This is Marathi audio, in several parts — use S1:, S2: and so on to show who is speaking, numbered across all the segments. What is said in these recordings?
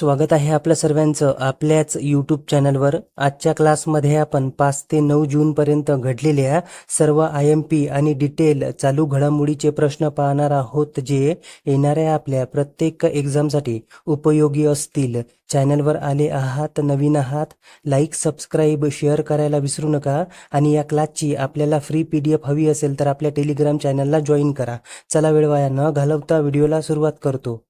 S1: स्वागत आहे आपल्या सर्वांचं आपल्याच यूट्यूब चॅनलवर आजच्या क्लासमध्ये आपण पाच ते नऊ जूनपर्यंत घडलेल्या सर्व आय एम पी आणि डिटेल चालू घडामोडीचे प्रश्न पाहणार आहोत जे येणाऱ्या आपल्या प्रत्येक एक्झामसाठी उपयोगी असतील. चॅनलवर आले आहात नवीन आहात लाईक सबस्क्राईब शेअर करायला विसरू नका आणि या क्लासची आपल्याला फ्री पी डी एफ हवी असेल तर आपल्या टेलिग्राम चॅनलला जॉईन करा. चला वेळ वाया न घालवता व्हिडिओला सुरुवात करतो.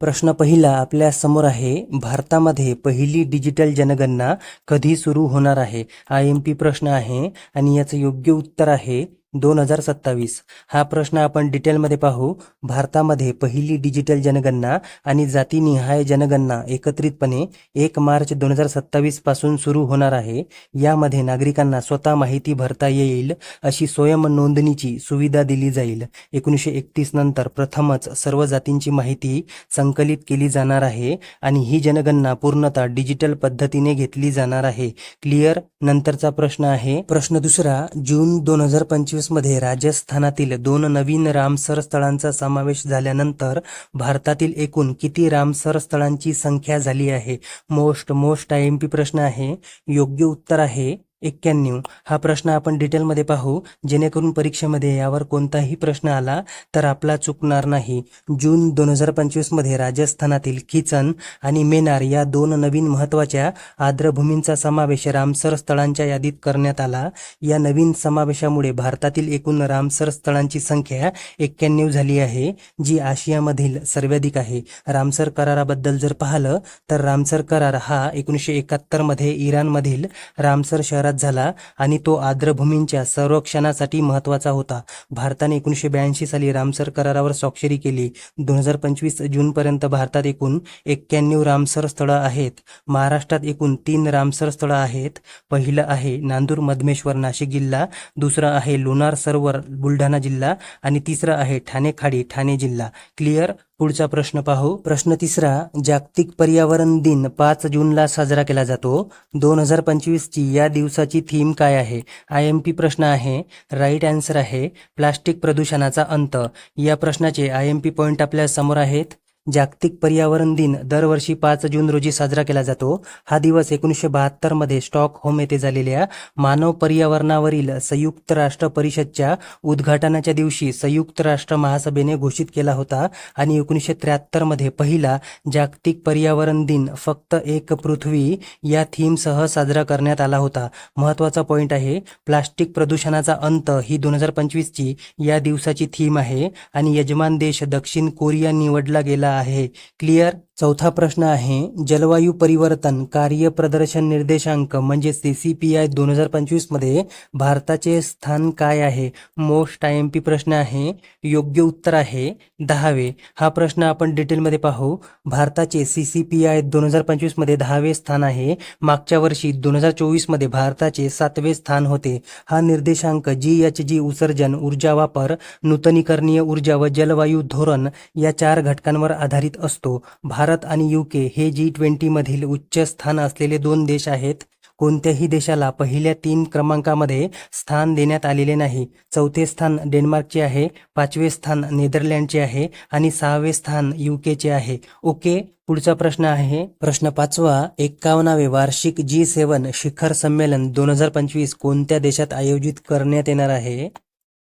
S1: प्रश्न पहिला आपल्यासमोर आहे भारतामध्ये पहिली डिजिटल जनगणना कधी सुरू होणार आहे? आय एम पी प्रश्न आहे आणि याचं योग्य उत्तर आहे दोन हजार सत्तावीस. हा प्रश्न आपण डिटेलमध्ये पाहू. भारतामध्ये पहिली डिजिटल जनगणना आणि जातीनिहाय जनगणना एकत्रितपणे एक मार्च दोन हजार सत्तावीसपासून सुरू होणार आहे. यामध्ये नागरिकांना स्वतः माहिती भरता येईल अशी स्वयं नोंदणीची सुविधा दिली जाईल. एकोणीसशे एकतीस नंतर प्रथमच सर्व जातींची माहिती संकलित केली जाणार आहे आणि ही जनगणना पूर्णतः डिजिटल पद्धतीने घेतली जाणार आहे. क्लिअर? नंतरचा प्रश्न आहे. प्रश्न दुसरा जून दोन हजार पंचवीस मध्ये राजस्थानातील दोन नवीन रामसर स्थळांचा समावेश झाल्यानंतर भारतातील एकूण किती रामसर स्थळांची संख्या झाली आहे? Most most I M P प्रश्न आहे. योग्य उत्तर आहे एक्क्याण्णव. हा प्रश्न आपण डिटेलमध्ये पाहू. जेणेकरून परीक्षेमध्ये यावर कोणताही प्रश्न आला तर आपला चुकणार नाही. जून दोन हजार पंचवीसमध्ये राजस्थानातील किचन आणि मेनार या दोन नवीन महत्त्वाच्या आर्द्रभूमींचा समावेश रामसर स्थळांच्या यादीत करण्यात आला. या नवीन समावेशामुळे भारतातील एकूण रामसर स्थळांची संख्या एक्क्याण्णव झाली आहे जी आशियामधील सर्वाधिक आहे. रामसर कराराबद्दल जर पाहिलं तर रामसर करार हा एकोणीसशे एकाहत्तरमध्ये इराणमधील रामसर शहरात झाला आणि तो आर्द्रभूमींच्या संरक्षणासाठी महत्त्वाचा होता. भारताने एकोणीसशे ब्याऐंशी साली रामसर करारावर स्वाक्षरी केली. दोन हजार पंचवीस जूनपर्यंत भारतात एकूण एक्क्याण्णव रामसर स्थळं आहेत. महाराष्ट्रात एकूण तीन रामसर स्थळं आहेत. पहिलं आहे नांदूर मधमेश्वर नाशिक जिल्हा. दुसरं आहे लोणार सरोवर बुलढाणा जिल्हा. आणि तिसरं आहे ठाणे खाडी ठाणे जिल्हा. क्लिअर? पुढचा प्रश्न पाहू. प्रश्न तिसरा जागतिक पर्यावरण दिन पाच जूनला साजरा केला जातो. दोन हजार पंचवीसची या दिवसाची थीम काय आहे? आय एम पी प्रश्न आहे राईट आन्सर आहे प्लास्टिक प्रदूषणाचा अंत. या प्रश्नाचे आय एम पी पॉईंट आपल्यासमोर आहेत. जागतिक पर्यावरण दिन दरवर्षी पाच जून रोजी साजरा केला जातो. हा दिवस एकोणीसशे बहात्तरमध्ये स्टॉकहोम येथे झालेल्या मानव पर्यावरणावरील संयुक्त राष्ट्र परिषदच्या उद्घाटनाच्या दिवशी संयुक्त राष्ट्र महासभेने घोषित केला होता आणि एकोणीसशे त्र्याहत्तरमध्ये पहिला जागतिक पर्यावरण दिन फक्त एक पृथ्वी या थीमसह साजरा करण्यात आला होता. महत्त्वाचा पॉईंट आहे प्लास्टिक प्रदूषणाचा अंत ही दोन हजार पंचवीसची या दिवसाची थीम आहे आणि यजमान देश दक्षिण कोरिया निवडला गेला आहे. क्लिअर चौथा प्रश्न आहे जलवायू परिवर्तन कार्य प्रदर्शन निर्देशांक म्हणजे सी सी पी आय दोन हजार पंचवीसमध्ये भारताचे स्थान काय आहे? मोस्ट आय एम पी प्रश्न आहे योग्य उत्तर आहे दहावे. हा प्रश्न आपण डिटेलमध्ये पाहू. भारताचे सी सी पी आय दोन हजार पंचवीसमध्ये दहावे स्थान आहे. मागच्या वर्षी दोन हजार चोवीसमध्ये भारताचे सातवे स्थान होते. हा निर्देशांक जी एच जी उत्सर्जन ऊर्जा वापर नूतनीकरणीय ऊर्जा व जलवायू धोरण या चार घटकांवर आधारित असतो. भारत आणि युके हे जी ट्वेंटीमधील उच्च स्थान असलेले दोन देश आहेत. कोणत्याही देशाला पहिल्या तीन क्रमांकामध्ये स्थान देण्यात आलेले नाही. चौथे स्थान डेन्मार्कचे आहे. पाचवे स्थान नेदरलँडचे आहे आणि सहावे स्थान युकेचे आहे. ओके पुढचा प्रश्न आहे. प्रश्न पाचवा एक्कावनावे वार्षिक जी सेवन शिखर संमेलन दोन हजार पंचवीस कोणत्या देशात आयोजित करण्यात येणार आहे?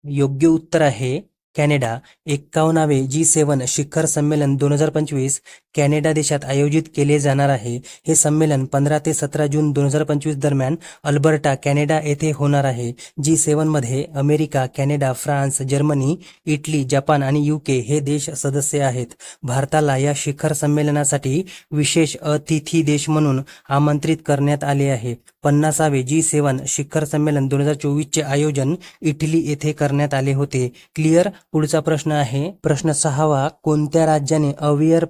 S1: योग्य उत्तर आहे कॅनडा. एक्कावन्नावे जी सेवन शिखर संमेलन दोन हजार पंचवीस कॅनडा देशात आयोजित केले जाणार आहे. हे संमेलन पंधरा ते सतरा जून दोन हजार पंचवीस दरम्यान अल्बर्टा कॅनडा येथे होणार आहे. G सेवनमध्ये America Canada France Germany Italy Japan आणि युके हे देश सदस्य आहेत. भारताला या शिखर संमेलनासाठी विशेष अतिथी देश म्हणून आमंत्रित करण्यात आले आहे. पन्नासावे जी सेवन शिखर संमेलन दोन हजार चोवीसचे आयोजन इटली येथे करण्यात आले होते. क्लिअर? पुढचा प्रश्न आहे. प्रश्न सहावा कोणत्या राज्याने अवियर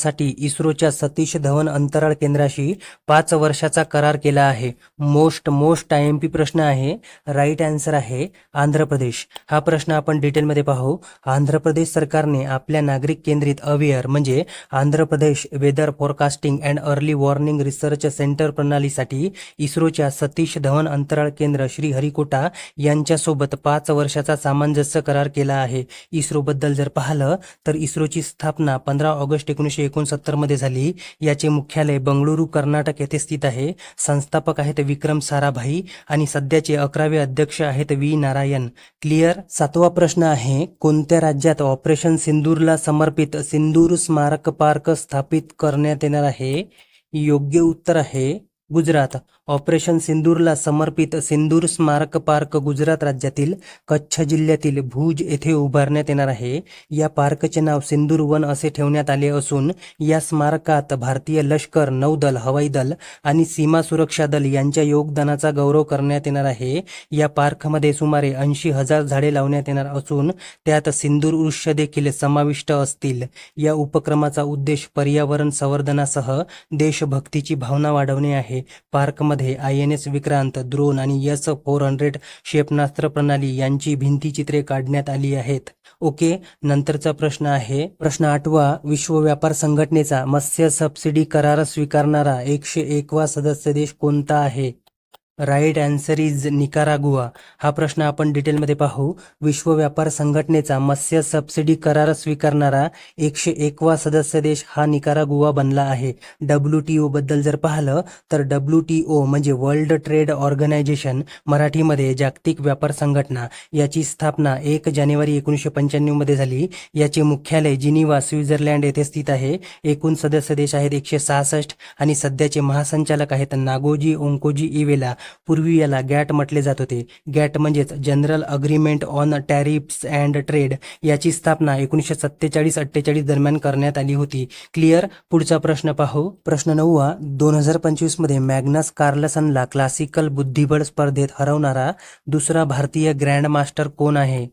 S1: प्रकल्पासाठी इस्रोच्या सतीश धवन अंतराळ केंद्राशी पाच वर्षाचा करार केला आहे. Most most I M P प्रश्न आहे. राईट आन्सर आहे आंध्र प्रदेश. हा प्रश्न आपण डिटेलमध्ये पाहू. आंध्र प्रदेश सरकारने आपल्या नागरिक केंद्रित अवेअर म्हणजे Andhra Pradesh weather forecasting and early warning research centre प्रणालीसाठी इस्रोच्या सतीश धवन अंतराळ केंद्र श्री हरिकोटा यांच्यासोबत पाच वर्षाचा सामंजस्य करार केला आहे. आहे इस्रोबद्दल जर पाहिलं तर इस्रोची स्थापना पंधरा ऑगस्ट एकोणीसशे एकोणसत्तरमध्ये झाली. याचे मुख्यालय बंगळुरू कर्नाटक येथे स्थित आहे. संस्थापक आहेत विक्रम साराभाई आणि सध्याचे अकरावे अध्यक्ष आहेत व्ही. नारायण. क्लिअर सातवा प्रश्न आहे कोणत्या राज्यात ऑपरेशन सिंदूरला समर्पित सिंदूर स्मारक पार्क स्थापित करण्यात येणार आहे? योग्य उत्तर आहे गुजरात. ऑपरेशन सिंदूरला समर्पित सिंदूर स्मारक पार्क गुजरात राज्यातील कच्छ जिल्ह्यातील भुज येथे उभारण्यात येणार आहे. या पार्कचे नाव सिंदूर वन असे ठेवण्यात आले असून या स्मारकात भारतीय लष्कर नौदल हवाई दल आणि सीमा सुरक्षा दल यांच्या योगदानाचा गौरव करण्यात येणार आहे. या पार्कमध्ये सुमारे ऐंशी हजार झाडे लावण्यात येणार असून त्यात सिंदूर वृक्ष देखील समाविष्ट असतील. या उपक्रमाचा उद्देश पर्यावरण संवर्धनासह देशभक्तीची भावना वाढवणे आहे. पार्कमध्ये I N S Vikrant Drona आणि एस फोर हंड्रेड क्षेपणास्त्र प्रणाली यांची भिंतीचित्रे काढण्यात आली आहेत. ओके नंतरचा प्रश्न आहे. प्रश्न आठवा विश्व व्यापार संघटनेचा मत्स्य सबसिडी करार स्वीकारणारा एकशे एकवा सदस्य देश कोणता आहे? राईट अँसर इज निकारागुआ हा प्रश्न आपण डिटेलमध्ये पाहू. विश्व व्यापार संघटनेचा मत्स्य सबसिडी करार स्वीकारणारा एकशे एकवा सदस्य देश हा निकारागुआ बनला आहे. डब्ल्यू टी ओ बद्दल जर पाहिलं तर डब्ल्यू टी ओ म्हणजे वर्ल्ड ट्रेड ऑर्गनायझेशन मराठीमध्ये जागतिक व्यापार संघटना. याची स्थापना एक जानेवारी एकोणीसशे पंच्याण्णवमध्ये झाली. याचे मुख्यालय जिनिवा स्वित्झर्लंड येथे स्थित आहे. एकूण सदस्य देश आहेत एकशे सहासष्ट आणि सध्याचे महासंचालक आहेत नागोजी ओंकोजी इवेला. पूर्वी याला गॅट म्हटले जात होते. गॅट म्हणजेच general agreement on tariffs and trade याची स्थापना एकोणीसशे सत्तेचाळीस अठ्ठेचाळीस दरम्यान करण्यात आली होती. क्लिअर? पुढचा प्रश्न पाहू. प्रश्न नववा दोन हजार पंचवीसमध्ये मॅग्नस कार्लसनला क्लासिकल बुद्धिबळ स्पर्धेत हरवणारा दुसरा भारतीय ग्रँड मास्टर कोण आहे?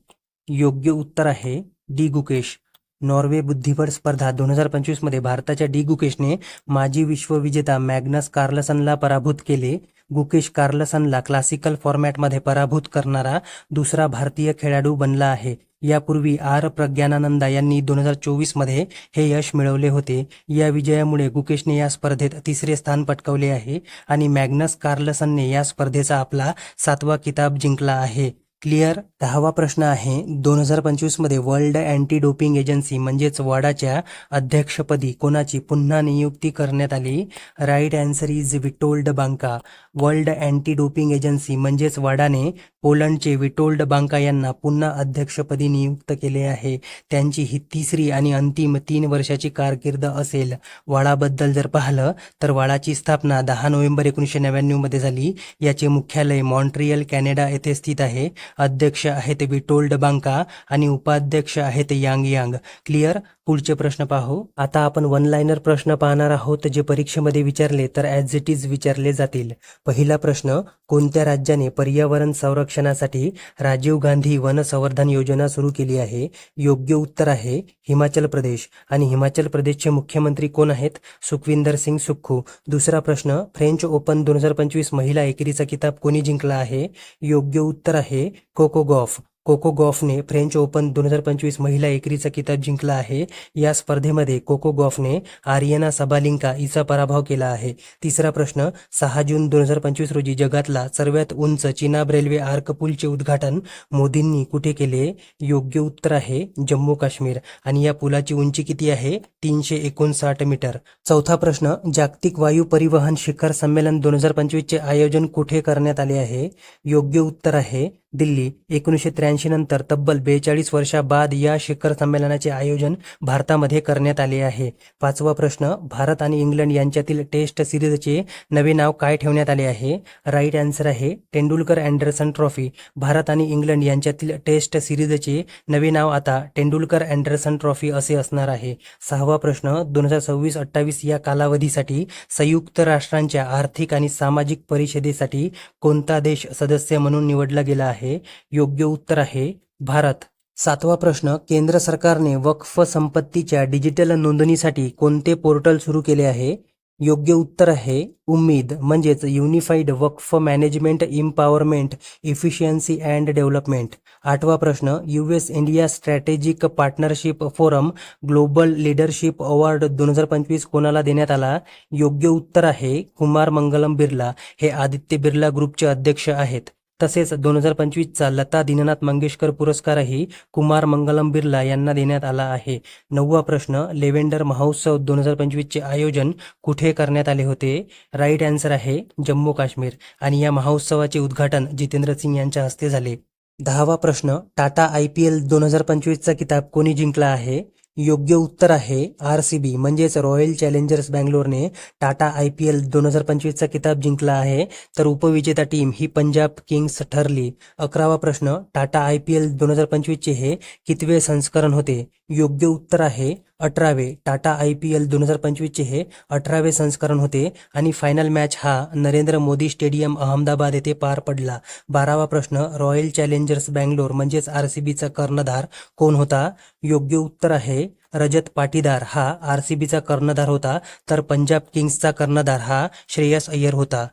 S1: योग्य उत्तर आहे डी. गुकेश. नॉर्वे बुद्धिबळ स्पर्धा दोन हजार पंचवीसमध्ये भारताच्या डी. गुकेशने माजी विश्वविजेता मॅग्नस कार्लसनला पराभूत केले. गुकेश कार्लसनला क्लासिकल फॉर्मॅटमध्ये पराभूत करणारा दुसरा भारतीय खेळाडू बनला आहे. यापूर्वी आर. प्रज्ञानानंदा यांनी दोन हजार चोवीसमध्ये हे यश मिळवले होते. या विजयामुळे गुकेशने या स्पर्धेत तिसरे स्थान पटकवले आहे आणि मॅग्नस कार्लसनने या स्पर्धेचा आपला सातवा किताब जिंकला आहे. क्लिअर दहावा प्रश्न आहे. दोन हजार पंचवीसमध्ये वर्ल्ड अँटी डोपिंग एजन्सी म्हणजेच वाडाच्या अध्यक्षपदी कोणाची पुन्हा नियुक्ती करण्यात आली? Right answer is Witold Banka. World anti doping agency म्हणजेच वाडाने पोलंडचे विटोल्ड बांका यांना पुन्हा अध्यक्षपदी नियुक्त केले आहे. त्यांची ही तिसरी आणि अंतिम तीन वर्षाची कारकीर्द असेल. वाडाबद्दल जर पाहिलं तर वाडाची स्थापना दहा नोव्हेंबर एकोणीसशे नव्याण्णवमध्ये झाली. याचे मुख्यालय मॉन्ट्रियल कॅनडा येथे स्थित आहे. अध्यक्ष आहेत विटोल्ड बांका आणि उपाध्यक्ष आहेत यांग यांग. क्लिअर पुढचे प्रश्न पाहू. आता आपण वन लाईनर प्रश्न पाहणार आहोत जे परीक्षेमध्ये विचारले तर ॲज इट इज विचारले जातील. पहिला प्रश्न कोणत्या राज्याने पर्यावरण संरक्षणासाठी राजीव गांधी वन संवर्धन योजना सुरू केली आहे? योग्य उत्तर आहे हिमाचल प्रदेश. आणि हिमाचल प्रदेशचे मुख्यमंत्री कोण आहेत? सुखविंदर सिंग सुक्खू. दुसरा प्रश्न फ्रेंच ओपन दोन हजार पंचवीस महिला एकेरीचा किताब कोणी जिंकला आहे? योग्य उत्तर आहे कोको गॉफ. कोको गॉफने फ्रेंच ओपन दोन हजार पंचवीस महिला एकेरीचा किताब जिंकला आहे. या स्पर्धेमध्ये कोको गॉफने आर्यना सबालिंका हिचा पराभव केला आहे. तिसरा प्रश्न सहा जून दोन हजार पंचवीस रोजी जगातला सर्वात उंच चिनाब रेल्वे आर्क पूलचे उद्घाटन मोदींनी कुठे केले? योग्य उत्तर आहे जम्मू काश्मीर. आणि या पुलाची उंची किती आहे? तीनशे एकोणसाठ मीटर. चौथा प्रश्न जागतिक वायू परिवहन शिखर संमेलन दोन हजार पंचवीसचे आयोजन कुठे करण्यात आले आहे? योग्य उत्तर आहे दिल्ली एकोणीसशे त्र्याऐंशी नंतर तब्बल बेचाळीस वर्षाबाद या शिखर संमेलनाचे आयोजन भारतामध्ये करण्यात आले आहे. पाचवा प्रश्न भारत आणि इंग्लंड यांच्यातील टेस्ट सिरीजचे नवे नाव काय ठेवण्यात आले आहे? राईट आन्सर आहे तेंडुलकर अँडरसन ट्रॉफी. भारत आणि इंग्लंड यांच्यातील टेस्ट सिरीजचे नवे नाव आता तेंडुलकर अँडरसन ट्रॉफी असे असणार आहे. सहावा प्रश्न दोन हजार सव्वीस अठ्ठावीस या कालावधीसाठी संयुक्त राष्ट्रांच्या आर्थिक आणि सामाजिक परिषदेसाठी कोणता देश सदस्य म्हणून निवडला गेला आहे? योग्य उत्तर आहे. भारत. सातवा प्रश्न केंद्र सरकारने वक्फ संपत्तीच्या डिजिटल नोंदणीसाठी कोणते पोर्टल सुरू केले आहे? योग्य उत्तर आहे उम्मीद म्हणजेच unified Waqf management empowerment efficiency and development. आठवा प्रश्न US India strategic partnership forum global leadership award दोन हजार पंचवीस कोणाला देण्यात आला? योग्य उत्तर आहे कुमार मंगलम बिर्ला. हे आदित्य बिर्ला ग्रुपचे अध्यक्ष आहेत. तसेच दोन हजार पंचवीसचा लता दीननाथ मंगेशकर पुरस्कारही कुमार मंगलम बिर्ला यांना देण्यात आला आहे. नववा प्रश्न लेव्हेंडर महोत्सव दोन हजार पंचवीसचे आयोजन कुठे करण्यात आले होते? राईट आन्सर आहे जम्मू काश्मीर. आणि या महोत्सवाचे उद्घाटन जितेंद्र सिंग यांच्या हस्ते झाले. दहावा प्रश्न टाटा आय पी एल दोन हजार पंचवीसचा किताब कोणी जिंकला आहे? योग्य उत्तर आहे आर सी बी म्हणजेच रॉयल चॅलेंजर्स बँगलोरने टाटा आय पी एल दोन हजार पंचवीसचा किताब जिंकला आहे. तर उपविजेता टीम ही पंजाब किंग्स ठरली. अकरावा प्रश्न टाटा आय पी एल दोन हजार पंचवीसचे हे कितवे संस्करण होते? योग्य उत्तर आहे अठरावे टाटा आय पी एल दोन हजार पंचवीसचे हे अठरावे संस्करण होते आणि फायनल मॅच हा नरेंद्र मोदी स्टेडियम अहमदाबाद येथे पार पडला. बारावा प्रश्न रॉयल चॅलेंजर्स बँगलोर म्हणजेच आर सी बीचा कर्णधार कोण होता? योग्य उत्तर आहे रजत पाटीदार. हा आर सी बीचा कर्णधार होता तर पंजाब किंग्सचा कर्णधार हा श्रेयस अय्यर होता.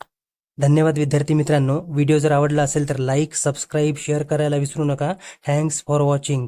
S1: धन्यवाद विद्यार्थी मित्रांनो. व्हिडिओ जर आवडला असेल तर लाईक सबस्क्राईब शेअर करायला विसरू नका. Thanks for watching